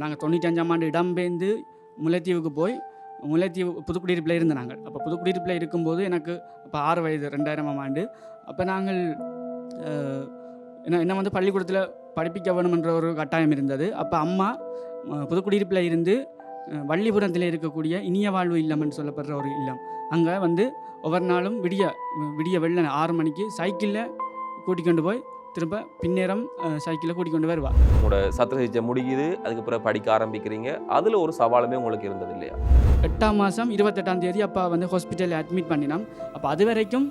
நாங்கள் தொண்ணூற்றஞ்சாம் ஆண்டு இடம்பெயர்ந்து முல்லைத்தீவுக்கு போய் முல்லைத்தீவு புதுக்குடியிருப்பில் இருந்த நாங்கள் அப்போ புதுக்குடியிருப்பில் இருக்கும்போது எனக்கு அப்போ ஆறு வயது ரெண்டாயிரமாம் ஆண்டு. அப்போ நாங்கள் என்ன என்ன வந்து பள்ளிக்கூடத்தில் படிப்பிக்க வேணுமென்ற ஒரு கட்டாயம் இருந்தது. அப்போ அம்மா புதுக்குடியிருப்பில் இருந்து வள்ளிபுரத்தில் இருக்கக்கூடிய இனிய வாழ்வு இல்லம்னு சொல்லப்படுற ஒரு இல்லம். அங்கே வந்து ஒவ்வொரு நாளும் விடிய விடிய வெள்ளன ஆறு மணிக்கு சைக்கிளில் கூட்டிக் கொண்டு போய் திரும்ப பின்னேரம் சைக்கிளில் கூட்டிக் கொண்டு வருவா. உங்களோட சத்திர சிகிச்சை முடியுது அதுக்கு பிறகு படிக்க ஆரம்பிக்கிறீங்க. அதில் ஒரு சவாலுமே உங்களுக்கு இருந்தது இல்லையா? எட்டாம் மாதம் இருபத்தெட்டாம் தேதி அப்பா வந்து ஹாஸ்பிட்டலில் அட்மிட் பண்ணினோம் அப்போ அது வரைக்கும்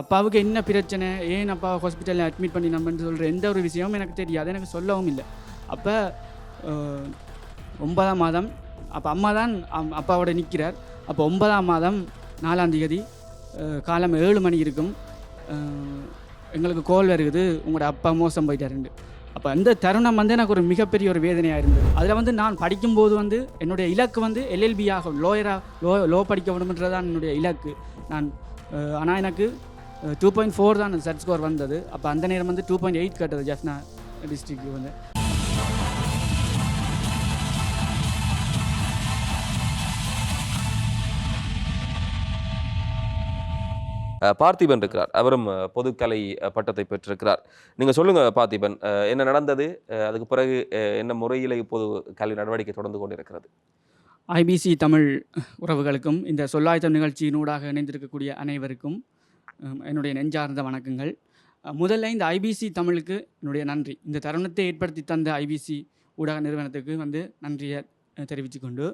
அப்பாவுக்கு என்ன பிரச்சனை ஏன் அப்பா ஹாஸ்பிட்டலில் அட்மிட் பண்ணினோம்னு சொல்கிற எந்த ஒரு விஷயமும் எனக்கு தெரியாது எனக்கு சொல்லவும் இல்லை. அப்போ ஒன்பதாம் மாதம் அப்போ அம்மா தான் அப்பாவோட நிற்கிறார் அப்போ ஒன்பதாம் மாதம் நாலாம் தேதி காலம் ஏழு மணி இருக்கும். எங்களுக்கு கோல் வருகுது உங்களோட அப்பா மோசம் போயிட்டாருண்டு. அப்போ அந்த தருணம் வந்து எனக்கு ஒரு மிகப்பெரிய ஒரு வேதனையாக இருந்தது. அதில் வந்து நான் படிக்கும்போது வந்து என்னுடைய இலக்கு வந்து எல்எல்பி ஆகும் லோயராக லோ லோ படிக்க வேணும்ன்றது தான் என்னுடைய இலக்கு. நான் ஆனால் எனக்கு டூ பாயிண்ட் ஃபோர் தான் செட் ஸ்கோர் வந்தது. அப்போ அந்த நேரம் வந்து டூ பாயிண்ட் எயிட் கட்டது ஜஃப்னா டிஸ்ட்ரிக்ட் வந்து. பார்த்திபன் இருக்கிறார். அவரும் பொதுக்கலை பட்டத்தை பெற்றிருக்கிறார். நீங்கள் சொல்லுங்கள் பார்த்திபன் என்ன நடந்தது? அதுக்கு பிறகு என்ன முறையில் இப்போது கல்வி நடவடிக்கை தொடர்ந்து கொண்டிருக்கிறது? ஐபிசி தமிழ் உறவுகளுக்கும் இந்த சொல்லாயுத்தம் நிகழ்ச்சியினூடாக இணைந்திருக்கக்கூடிய அனைவருக்கும் என்னுடைய நெஞ்சார்ந்த வணக்கங்கள். முதல்ல இந்த ஐபிசி தமிழுக்கு என்னுடைய நன்றி. இந்த தருணத்தை ஏற்படுத்தி தந்த ஐபிசி ஊடக நிறுவனத்துக்கு வந்து நன்றியை தெரிவித்து தெரிவித்துக்கொண்டு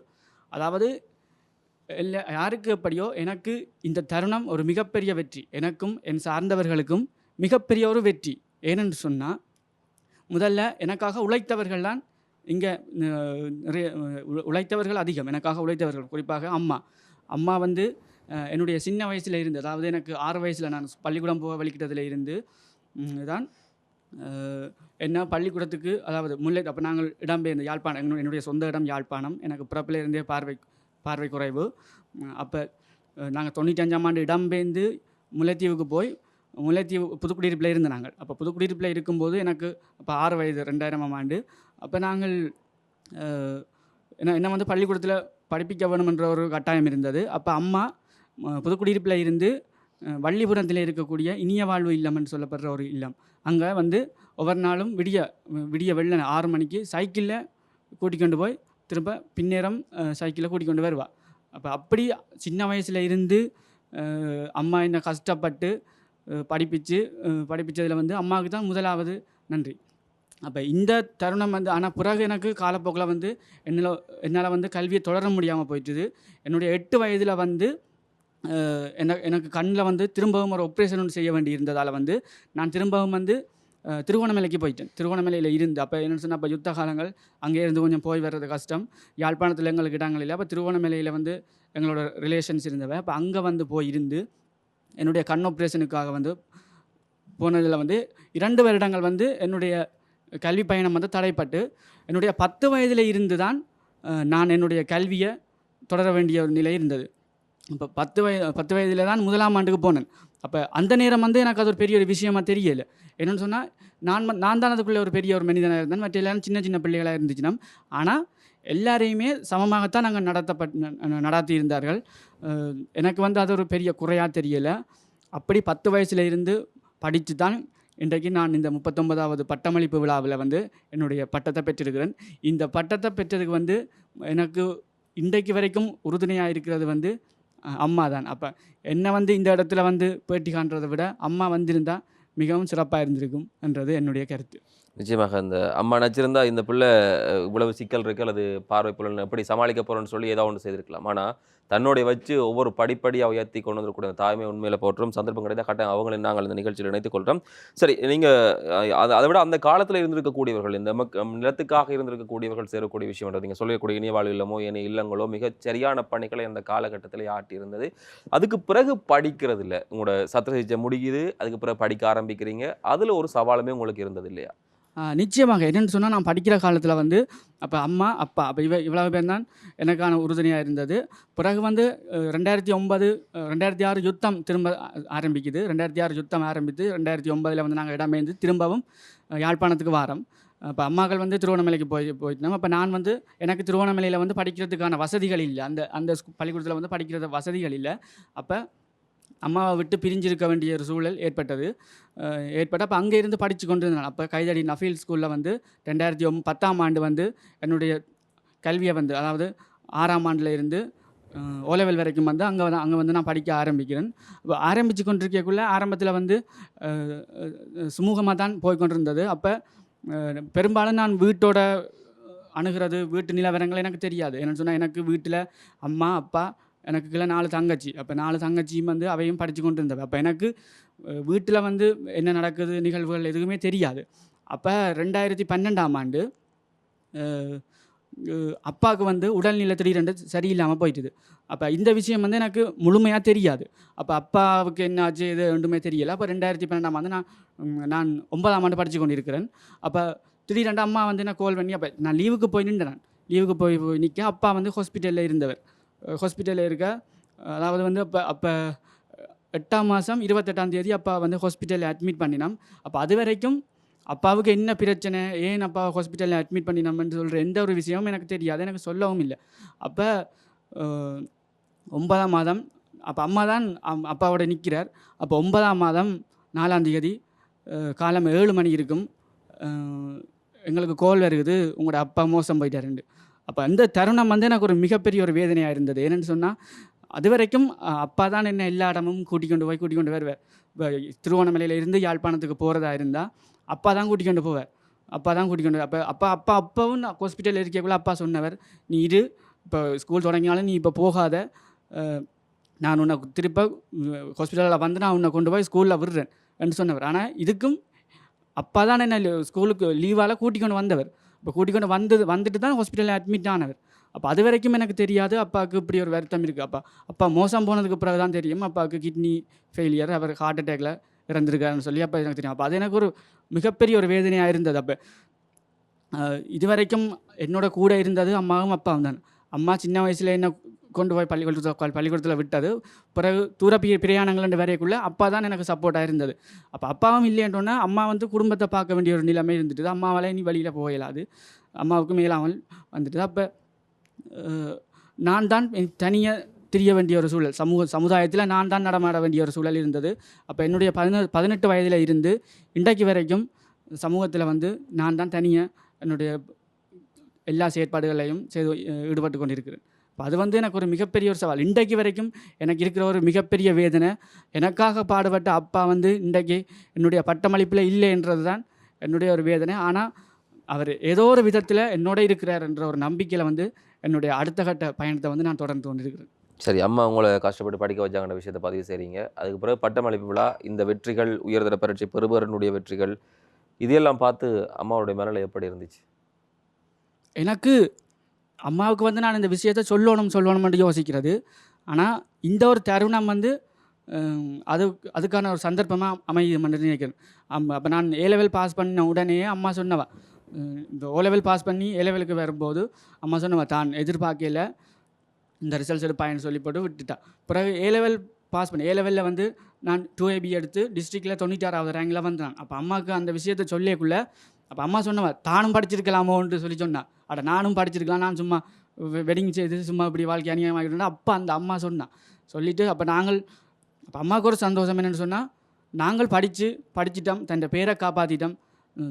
அதாவது இல்லை யாருக்கு எப்படியோ எனக்கு இந்த தருணம் ஒரு மிகப்பெரிய வெற்றி. எனக்கும் என் சார்ந்தவர்களுக்கும் மிகப்பெரிய ஒரு வெற்றி. ஏனென்று சொன்னால் முதல்ல எனக்காக உழைத்தவர்கள் தான் இங்கே நிறைய உ- உழைத்தவர்கள் அதிகம். எனக்காக உழைத்தவர்கள் குறிப்பாக அம்மா. அம்மா வந்து என்னுடைய சின்ன வயசில் இருந்து அதாவது எனக்கு ஆறு வயசில் நான் பள்ளிக்கூடம் போக வலிக்கிட்டதில் இருந்து தான் என்ன பள்ளிக்கூடத்துக்கு அதாவது முல்லை அப்போ நாங்கள் இடம்பெயர்ந்த யாழ்ப்பாணம் என்னுடைய சொந்த இடம் யாழ்ப்பாணம். எனக்கு பிறப்பில் இருந்தே பார்வை பார்வை குறைவு அப்போ நாங்கள் தொண்ணூற்றஞ்சாம் ஆண்டு இடம்பெயர்ந்து முல்லைத்தீவுக்கு போய் முல்லைத்தீவு புதுக்குடியிருப்பில் இருந்த நாங்கள். அப்போ புதுக்குடியிருப்பில் இருக்கும்போது எனக்கு அப்போ ஆறு வயது ரெண்டாயிரமாம் ஆண்டு. அப்போ நாங்கள் என்ன என்ன வந்து பள்ளிக்கூடத்தில் படிப்பிக்க வேணுமென்ற ஒரு கட்டாயம் இருந்தது. அப்போ அம்மா புதுக்குடியிருப்பில் இருந்து வள்ளிபுரத்தில் இருக்கக்கூடிய இனிய வாழ்வு இல்லம்னு சொல்லப்படுற ஒரு இல்லம். அங்கே வந்து ஒவ்வொரு நாளும் விடிய விடிய வெள்ளன ஆறு மணிக்கு சைக்கிளில் கூட்டிக் கொண்டு போய் திரும்ப பின்னேரம் சைக்கிளில் கூட்டிக்கொண்டு கொண்டு வருவா. அப்போ அப்படி சின்ன வயசில் இருந்து அம்மா என்னை கஷ்டப்பட்டு படிப்பிச்சு படிப்பிச்சதில் வந்து அம்மாவுக்கு தான் முதலாவது நன்றி. அப்போ இந்த தருணம் வந்து ஆனால் பிறகு எனக்கு காலப்போக்கில் வந்து என்னால் என்னால் வந்து கல்வியை தொடர முடியாமல் போயிட்டுது. என்னுடைய எட்டு வயதில் வந்து என்ன எனக்கு கண்ணில் வந்து திரும்பவும் ஒரு ஆப்ரேஷன் ஒன்று செய்ய வேண்டி இருந்ததால் வந்து நான் திரும்பவும் வந்து திருகோணமலைக்கு போயிட்டேன். திருகோணமலையில் இருந்து அப்போ என்னென்னு சொன்னால் அப்போ யுத்த காலங்கள் அங்கே இருந்து கொஞ்சம் போய் வர்றது கஷ்டம். யாழ்ப்பாணத்தில் எங்களுக்கு இடங்கள் இல்லை அப்போ திருகோணமலையில் வந்து எங்களோட ரிலேஷன்ஸ் இருந்தவ அப்போ அங்கே வந்து போய் இருந்து என்னுடைய கண் ஆப்ரேஷனுக்காக வந்து போனதில் வந்து இரண்டு வருடங்கள் வந்து என்னுடைய கல்வி பயணம் வந்து தடைப்பட்டு என்னுடைய பத்து வயதில் இருந்து தான் நான் என்னுடைய கல்வியை தொடர வேண்டிய ஒரு நிலை இருந்தது. இப்போ பத்து வயது பத்து வயதில் தான் முதலாம் ஆண்டுக்கு போனேன். அப்போ அந்த நேரம் வந்து எனக்கு அது ஒரு பெரிய ஒரு விஷயமா தெரியலை. என்னென்னு சொன்னால் நான் ம- நான் தான் அதுக்குள்ளே ஒரு பெரிய ஒரு மனிதனாக இருந்தேன். மற்ற எல்லாரும் சின்ன சின்ன பிள்ளைகளாக இருந்துச்சுன்னா. ஆனால் எல்லாரையுமே சமமாகத்தான் நாங்கள் நடத்தப்பட் நடாத்தி இருந்தார்கள். எனக்கு வந்து அது ஒரு பெரிய குறையாக தெரியலை. அப்படி பத்து வயசுல இருந்து படித்து தான் இன்றைக்கு நான் இந்த முப்பத்தொன்பதாவது பட்டமளிப்பு விழாவில் வந்து என்னுடைய பட்டத்தை பெற்றிருக்கிறேன். இந்த பட்டத்தை பெற்றதுக்கு வந்து எனக்கு இன்றைக்கு வரைக்கும் உறுதுணையாக இருக்கிறது வந்து அம்மா தான். அப்போ என்னை வந்து இந்த இடத்துல வந்து பேட்டி காண்றதை விட அம்மா வந்திருந்தால் மிகவும் சிறப்பாக இருந்திருக்கும் என்றது என்னுடைய கருத்து. நிச்சயமாக இந்த அம்மா நச்சிருந்தா இந்த பிள்ளை இவ்வளவு சிக்கல் இருக்கு அல்லது பார்வை புலன் எப்படி சமாளிக்க போகிறோன்னு சொல்லி ஏதோ ஒன்று செய்திருக்கலாம். ஆனால் தன்னுடைய வச்சு ஒவ்வொரு படிப்படியாக உயர்த்தி கொண்டு வந்துக்கூடிய தாய்மை உண்மையில் போற்றும் சந்தர்ப்பம் கிடைத்தா கட்டாயம் அவங்களை நாங்கள் இந்த நிகழ்ச்சியில் இணைத்துக் கொள்கிறோம் சரி நீங்கள் அதை அதை விட அந்த காலத்தில் இருந்திருக்கக்கூடியவர்கள் இந்த நிலத்துக்காக இருந்திருக்கக்கூடியவர்கள் சேரக்கூடிய விஷயம் நீங்கள் சொல்லக்கூடிய இணையவாழ் இல்லமோ இனி இல்லங்களோ மிகச் சரியான பணிகளை அந்த காலகட்டத்தில் ஆட்டி இருந்தது அதுக்கு பிறகு படிக்கிறது இல்லை உங்களோட சத்திர சிகிச்சை முடியுது அதுக்கு பிறகு படிக்க ஆரம்பிக்கிறீங்க. அதில் ஒரு சவாலுமே உங்களுக்கு இருந்தது இல்லையா? நிச்சயமாக. என்னென்னு சொன்னால் நான் படிக்கிற காலத்தில் வந்து அப்போ அம்மா அப்பா அப்போ இவ இவ்வளவு பேர் தான் எனக்கான உறுதுணையாக இருந்தது. பிறகு வந்து ரெண்டாயிரத்தி ஒன்பது ரெண்டாயிரத்தி ஆறு யுத்தம் திரும்ப ஆரம்பிக்குது. ரெண்டாயிரத்தி ஆறு யுத்தம் ஆரம்பித்து ரெண்டாயிரத்தி ஒன்பதில் வந்து நாங்கள் இடம்பெயர்ந்து திரும்பவும் யாழ்ப்பாணத்துக்கு வாரம். அப்போ அம்மாக்கள் வந்து திருவண்ணாமலைக்கு போய் போயிட்டோம் அப்போ நான் வந்து எனக்கு திருவண்ணாமலையில் வந்து படிக்கிறதுக்கான வசதிகள் இல்லை. அந்த அந்த பள்ளிக்கூடத்தில் வந்து படிக்கிறது வசதிகள் இல்லை. அப்போ அம்மாவை விட்டு பிரிஞ்சிருக்க வேண்டிய ஒரு சூழல் ஏற்பட்டது. ஏற்பட்ட அப்போ அங்கே இருந்து படித்து கொண்டு இருந்தேன் அப்போ கைதடி நஃபீல் ஸ்கூலில் வந்து ரெண்டாயிரத்தி ஒம் பத்தாம் ஆண்டு வந்து என்னுடைய கல்வியை வந்து அதாவது ஆறாம் ஆண்டில் இருந்து ஓ வரைக்கும் வந்து அங்கே வந்து அங்கே வந்து நான் படிக்க ஆரம்பிக்கிறேன். இப்போ ஆரம்பித்து கொண்டிருக்கக்குள்ளே ஆரம்பத்தில் வந்து சுமூகமாக தான் போய்கொண்டிருந்தது அப்போ பெரும்பாலும் நான் வீட்டோட அணுகிறது வீட்டு நிலவரங்கள் எனக்கு தெரியாது. என்னென்னு சொன்னால் எனக்கு வீட்டில் அம்மா அப்பா எனக்கு கீழே நாலு தங்கச்சி. அப்போ நாலு தங்கச்சியும் வந்து அவையும் படித்து கொண்டு இருந்தவ அப்போ எனக்கு வீட்டில் வந்து என்ன நடக்குது நிகழ்வுகள் எதுவுமே தெரியாது. அப்போ ரெண்டாயிரத்தி பன்னெண்டாம் ஆண்டு அப்பாவுக்கு வந்து உடல்நிலை திடீரென்று சரியில்லாமல் போயிட்டுது. அப்போ இந்த விஷயம் வந்து எனக்கு முழுமையாக தெரியாது. அப்போ அப்பாவுக்கு என்ன ஆச்சு இது ரெண்டுமே தெரியலை. அப்போ ரெண்டாயிரத்தி பன்னெண்டாம் ஆண்டு நான் நான் ஒன்பதாம் ஆண்டு படித்து கொண்டிருக்கிறேன். அப்போ திடீரெண்டு அம்மா வந்து நான் கோல் பண்ணி அப்போ நான் லீவுக்கு போய் நின்றேன். லீவுக்கு போய் போய் நிற்க அப்பா வந்து ஹாஸ்பிட்டலில் இருந்தவர். ஹாஸ்பிட்டலில் இருக்க. அதாவது வந்து அப்போ அப்போ எட்டாம் மாதம் இருபத்தெட்டாம் தேதி அப்பா வந்து ஹாஸ்பிட்டலில் அட்மிட் பண்ணினோம் அப்போ அது வரைக்கும் அப்பாவுக்கு என்ன பிரச்சனை? ஏன் அப்பா ஹாஸ்பிட்டலில் அட்மிட் பண்ணினோம்னு சொல்கிற எந்த ஒரு விஷயமும் எனக்கு தெரியாது. எனக்கு சொல்லவும் இல்லை. அப்போ ஒன்பதாம் மாதம் அப்போ அம்மா தான் அம்- அப்பாவோட நிற்கிறார் அப்போ ஒன்பதாம் மாதம் நாலாம் தேதி காலம் ஏழு மணி இருக்கும். எங்களுக்கு கோல் வருகுது. உங்களோட அப்பா மோசம் போயிட்டாருண்டு அப்போ அந்த தருணம் வந்து எனக்கு ஒரு மிகப்பெரிய ஒரு வேதனையாக இருந்தது. என்னென்னு சொன்னால் அது வரைக்கும் அப்பா தான் என்ன எல்லா இடமும் கூட்டிக் கொண்டு போய் கூட்டிக் கொண்டு வருவார் திருவோணமலையில் இருந்து யாழ்ப்பாணத்துக்கு போகிறதா இருந்தால் அப்பா தான் கூட்டிக் கொண்டு போவார் அப்பா தான் கூட்டிக் கொண்டு அப்போ அப்பா அப்பா அப்பாவும் நான் ஹாஸ்பிட்டலில் இருக்கக்குள்ள அப்பா சொன்னவர் நீ இரு இப்போ ஸ்கூல் தொடங்கினாலும் நீ இப்போ போகாத. நான் உன்னை திருப்ப ஹாஸ்பிட்டலில் வந்து நான் உன்னை கொண்டு போய் ஸ்கூலில் விடுறேன். என்று சொன்னவர். ஆனால் இதுக்கும் அப்பா தான் என்ன ஸ்கூலுக்கு லீவால் கூட்டிக் கொண்டு வந்தவர். இப்போ கூட்டிக்கொண்டு வந்தது வந்துட்டு தான் ஹாஸ்பிட்டலில் அட்மிட் ஆனவர். அப்போ அது வரைக்கும் எனக்கு தெரியாது அப்பாவுக்கு இப்படி ஒரு வருத்தம் இருக்குது அப்பா அப்பா மோசம் போனதுக்கு பிறகு தான் தெரியும் அப்பாவுக்கு கிட்னி ஃபெயிலியர் அவர் ஹார்ட் அட்டாக்ல இறந்துருக்காருன்னு சொல்லி அப்போ எனக்கு தெரியும். அப்போ அது எனக்கு ஒரு மிகப்பெரிய ஒரு வேதனையாக இருந்தது. அப்போ இது வரைக்கும் என்னோட கூட இருந்தது அம்மாவும் அப்பாவும் தான். அம்மா சின்ன வயசில் என்ன கொண்டு போய் பள்ளிக்கூடத்தில் பள்ளிக்கூடத்தில் விட்டது. பிறகு தூர பிரயாணங்கள் பிரயாணங்கள் வரைக்குள்ளே அப்பா தான் எனக்கு சப்போர்ட்டாக இருந்தது. அப்போ அப்பாவும் இல்லைன்றோன்னா அம்மா வந்து குடும்பத்தை பார்க்க வேண்டிய ஒரு நிலைமை இருந்துட்டு அம்மாவால் இனி வழியில் போகலாது அம்மாவுக்கு மேலாமல் வந்துட்டு அப்போ நான் தான் தனியாக திரிய வேண்டிய ஒரு சூழல். சமூக சமுதாயத்தில் நான் தான் நடமாட வேண்டிய ஒரு சூழல் இருந்தது. அப்போ என்னுடைய பதினெட்டு பதினெட்டு வயதில் இருந்து இன்றைக்கு வரைக்கும் சமூகத்தில் வந்து நான் தான் தனியாக என்னுடைய எல்லா செயற்பாடுகளையும் செய்து ஈடுபட்டு கொண்டிருக்கிறேன். அது வந்து எனக்கு ஒரு மிகப்பெரிய ஒரு சவால். இன்றைக்கு வரைக்கும் எனக்கு இருக்கிற ஒரு மிகப்பெரிய வேதனை எனக்காக பாடுபட்ட அப்பா வந்து இன்றைக்கு என்னுடைய பட்டமளிப்பில் இல்லை என்றது தான் என்னுடைய ஒரு வேதனை. ஆனால் அவர் ஏதோ ஒரு விதத்தில் என்னோட இருக்கிறார் என்ற ஒரு நம்பிக்கையில் வந்து என்னுடைய அடுத்த கட்ட பயணத்தை வந்து நான் தொடர்ந்து கொண்டிருக்கிறேன். சரி அம்மா உங்களை கஷ்டப்பட்டு படிக்க வச்சாங்கன்ற விஷயத்தை பதிவு செய்றீங்க. அதுக்கு பிறகு பட்டமளிப்பு விழா இந்த வெற்றிகள் உயர்தர பரீட்சை பெறுபவரனுடைய வெற்றிகள் இதையெல்லாம் பார்த்து அம்மாவுடைய மனநிலை எப்படி இருந்துச்சு? எனக்கு அம்மாவுக்கு வந்து நான் இந்த விஷயத்த சொல்லணும் சொல்லணும்னு யோசிக்கிறது. ஆனால் இந்த ஒரு தருணம் வந்து அது அதுக்கான ஒரு சந்தர்ப்பமாக அமையுது நினைக்கிறேன். அம் அப்போ நான் ஏ லெவல் பாஸ் பண்ண உடனே அம்மா சொன்னவா இந்த ஓ லெவல் பாஸ் பண்ணி ஏ லெவலுக்கு வரும்போது அம்மா சொன்னவா தான் எதிர்பார்க்கல இந்த ரிசல்ட்ஸ் எடுப்பாயின்னு சொல்லி போட்டு விட்டுட்டா. பிறகு ஏ லெவல் பாஸ் பண்ணி ஏ லெவலில் வந்து நான் டூ ஏபி எடுத்து டிஸ்ட்ரிக்டில் தொண்ணூற்றாறாவது ரேங்கில் வந்தான். அப்போ அம்மாவுக்கு அந்த விஷயத்தை சொல்லியக்குள்ளே அப்போ அம்மா சொன்னவா தானும் படிச்சிருக்கலாமோன்ட்டு சொல்லி சொன்னா. அட நானும் படிச்சிருக்கலாம் நான் சும்மா வெட்டிங் செய்து சும்மா இப்படி வாழ்க்கை அநியாயமாகிட்டு அப்போ அந்த அம்மா சொன்னான் சொல்லிவிட்டு அப்போ நாங்கள் அப்போ அம்மாவுக்கு ஒரு சந்தோஷம் என்னென்னு சொன்னால் நாங்கள் படித்து படிச்சிட்டோம் தன் பேரை காப்பாற்றிட்டோம்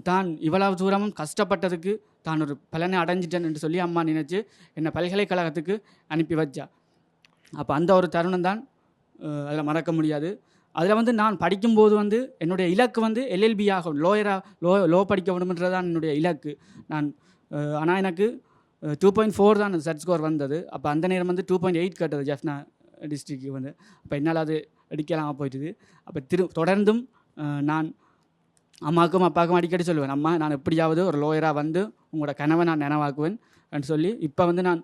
தான் இவ்வளவு தூரமும் கஷ்டப்பட்டதுக்கு தான் ஒரு பலனை அடைஞ்சிட்டேன் என்று சொல்லி அம்மா நினச்சி என்னை பல்கலைக்கழகத்துக்கு அனுப்பி வச்சா. அப்போ அந்த ஒரு தருணம் தான் அதில் மறக்க முடியாது. அதில் வந்து நான் படிக்கும்போது வந்து என்னுடைய இலக்கு வந்து எல்எல்பி ஆகும். லோயராக லோ லோ படிக்க வேண்டும்ன்றது தான் என்னுடைய இலக்கு. நான் ஆனால் எனக்கு டூ பாயிண்ட் ஃபோர் தான் சட் ஸ்கோர் வந்தது. அப்போ அந்த நேரம் வந்து டூ பாயிண்ட் எயிட் கட்டது ஜஃப்னா டிஸ்ட்ரிக்கு வந்து. அப்போ என்னால் அது அடிக்கலாமல் போயிட்டுது. அப்போ திரு தொடர்ந்தும் நான் அம்மாவுக்கும் அப்பாவுக்கும் அடிக்கடி சொல்லுவேன் அம்மா நான் எப்படியாவது ஒரு லோயராக வந்து உங்களோட கனவை நான் நினைவாக்குவேன் அப்படின்னு சொல்லி இப்போ வந்து நான்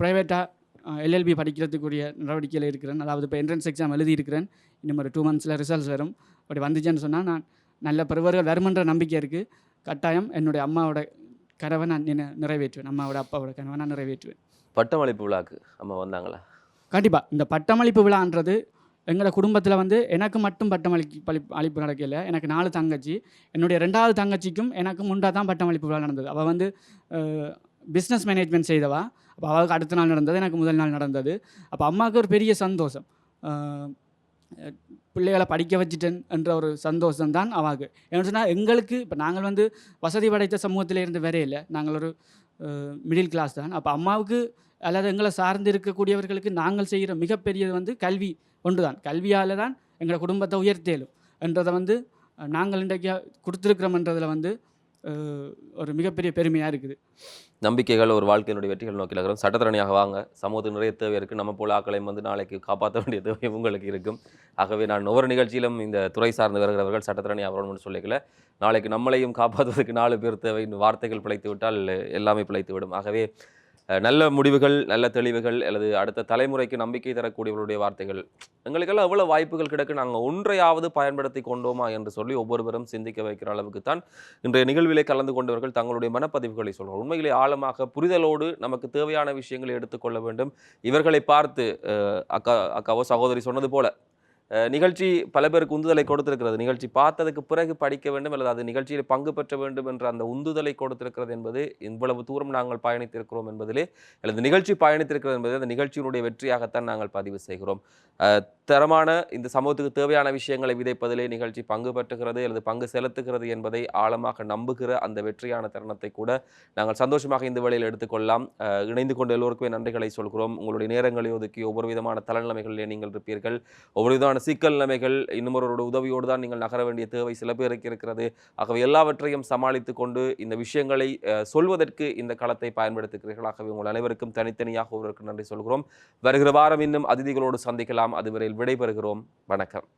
ப்ரைவேட்டாக எல்எல்பி படிக்கிறதுக்குரிய நடவடிக்கையில் இருக்கிறேன். அதாவது இப்போ என்ட்ரன்ஸ் எக்ஸாம் எழுதியிருக்கிறேன் இன்னும் ஒரு டூ மந்த்ஸில் ரிசல்ட்ஸ் வரும். அப்படி வந்துச்சுன்னு சொன்னால் நான் நல்ல பருவர்கள் வருமன்ற நம்பிக்கை இருக்குது கட்டாயம் என்னுடைய அம்மாவோட கனவை நான் நிறைவேற்றுவேன். அம்மாவோட அப்பாவோட கனவை நான் நிறைவேற்றுவேன். பட்டமளிப்பு விழாக்கு அம்மா வந்தாங்களா? கண்டிப்பாக இந்த பட்டமளிப்பு விழான்றது எங்களோட குடும்பத்தில் வந்து எனக்கு மட்டும் பட்டம் அளிக்க பளி அளிப்பு நடக்கல. எனக்கு நாலு தங்கச்சி. என்னுடைய ரெண்டாவது தங்கச்சிக்கும் எனக்கு முண்டா தான் பட்டம் அளிப்பு விழா நடந்தது. அவள் வந்து பிஸ்னஸ் மேனேஜ்மெண்ட் செய்தவா. அப்போ அவளுக்கு அடுத்த நாள் நடந்தது எனக்கு முதல் நாள் நடந்தது. அப்போ அம்மாவுக்கு ஒரு பெரிய சந்தோஷம். பிள்ளைகளை படிக்க வச்சுட்டேன் என்ற ஒரு சந்தோஷம் தான் அவாக்கு. ஏன்னு சொன்னால் எங்களுக்கு இப்போ நாங்கள் வந்து வசதி படைத்த சமூகத்தில் இருந்து வரையில நாங்கள் ஒரு மிடில் கிளாஸ் தான். அப்போ அம்மாவுக்கு அல்லது எங்களை சார்ந்து இருக்கக்கூடியவர்களுக்கு நாங்கள் செய்கிற மிகப்பெரியது வந்து கல்வி ஒன்று தான் கல்வியால் தான் எங்களை குடும்பத்தை உயர்த்தேலும் என்றதை வந்து நாங்கள் இன்றைக்கு கொடுத்துருக்குறோம்ன்றதில் வந்து ஒரு மிகப்பெரிய பெருமையாக இருக்குது. நம்பிக்கைகள் ஒரு வாழ்க்கையினுடைய வெற்றிகள் நோக்கி நகரும். சட்டத்திறனையாக வாங்க. சமூகத்துக்கு நிறைய தேவை இருக்குது நம்ம போல ஆக்களையும் வந்து நாளைக்கு காப்பாற்ற வேண்டிய தேவை உங்களுக்கு இருக்கும். ஆகவே நான் ஒவ்வொரு நிகழ்ச்சியிலும் இந்த துறை சார்ந்து வருகிறவர்கள் சட்டத்தரணி ஆகணும்னு சொல்லிக்கல. நாளைக்கு நம்மளையும் காப்பாற்றுவதற்கு நாலு பேர் தேவை. வார்த்தைகள் பிழைத்து விட்டால் எல்லாமே பிழைத்து விடும் ஆகவே நல்ல முடிவுகள் நல்ல தெளிவுகள் அல்லது அடுத்த தலைமுறைக்கு நம்பிக்கை தரக்கூடியவர்களுடைய வார்த்தைகள். எங்களுக்கெல்லாம் எவ்வளோ வாய்ப்புகள் கிடக்கு நாங்கள் ஒன்றையாவது பயன்படுத்தி கொண்டோமா என்று சொல்லி ஒவ்வொருவரும் சிந்திக்க வைக்கிற அளவுக்கு தான் இன்றைய நிகழ்விலே கலந்து கொண்டவர்கள் தங்களுடைய மனப்பதிவுகளை சொல்வார் உண்மையிலே ஆழமாக புரிதலோடு நமக்கு தேவையான விஷயங்களை எடுத்துக்கொள்ள வேண்டும். இவர்களை பார்த்து அக்கா அக்காவோ சகோதரி சொன்னது போல நிகழ்ச்சி பல பேருக்கு உந்துதலை கொடுத்திருக்கிறது. நிகழ்ச்சி பார்த்ததுக்கு பிறகு படிக்க வேண்டும் அல்லது அது நிகழ்ச்சியில் பங்கு பெற்ற வேண்டும் என்ற அந்த உந்துதலை கொடுத்திருக்கிறது என்பது இவ்வளவு தூரம் நாங்கள் பயணித்திருக்கிறோம் என்பதிலே அல்லது நிகழ்ச்சி பயணித்திருக்கிறது என்பது அந்த நிகழ்ச்சியினுடைய வெற்றியாகத்தான் நாங்கள் பதிவு செய்கிறோம். தரமான இந்த சமூகத்துக்கு தேவையான விஷயங்களை விதைப்பதிலே நிகழ்ச்சி பங்கு பெற்றுகிறது அல்லது பங்கு செலுத்துகிறது என்பதை ஆழமாக நம்புகிற அந்த வெற்றியான தருணத்தை கூட நாங்கள் சந்தோஷமாக இந்த வேளையில் எடுத்துக்கொள்ளலாம். இணைந்து கொண்ட எல்லோருக்குமே நன்றிகளை சொல்கிறோம். உங்களுடைய நேரங்களை ஒதுக்கி ஒவ்வொரு விதமான தலநிலைமைகளிலே நீங்கள் இருப்பீர்கள். ஒவ்வொரு விதமான சிக்கல் நிலைமைகள் இன்னொருவரோட உதவியோடு தான் நீங்கள் நகர வேண்டிய தேவை சில பேருக்கு இருக்கிறது. ஆகவே எல்லாவற்றையும் சமாளித்து கொண்டு இந்த விஷயங்களை சொல்வதற்கு இந்த களத்தை பயன்படுத்துகிறீர்கள் ஆகவே உங்கள் அனைவருக்கும் தனித்தனியாக ஒருவருக்கு நன்றி சொல்கிறோம். வருகிற வாரம் இன்னும் அதிதிகளோடு சந்திக்கலாம். அதுவரையில் விடைபெறுகிறோம். வணக்கம்.